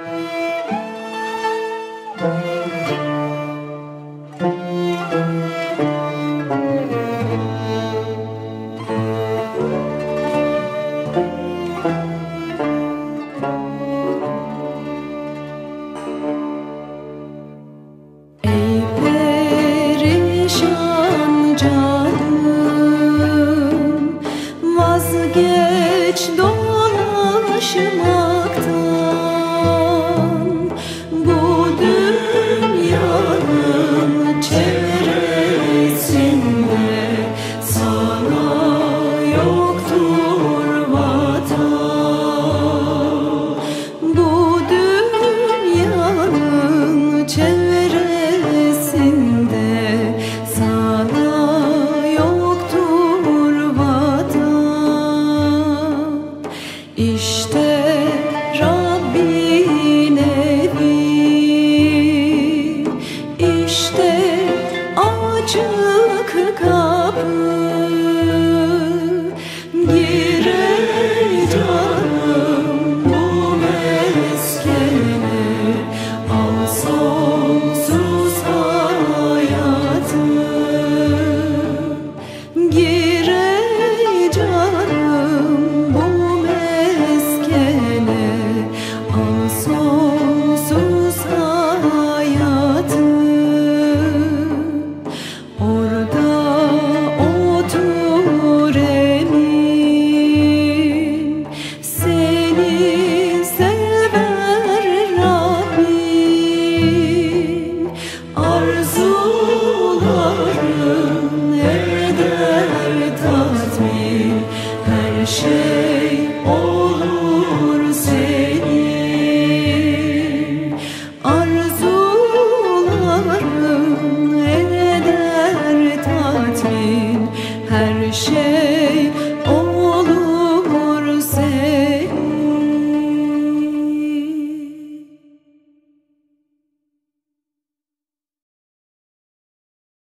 Ey perişan canım çevresinde sana yoktur vatan. İşte Oh.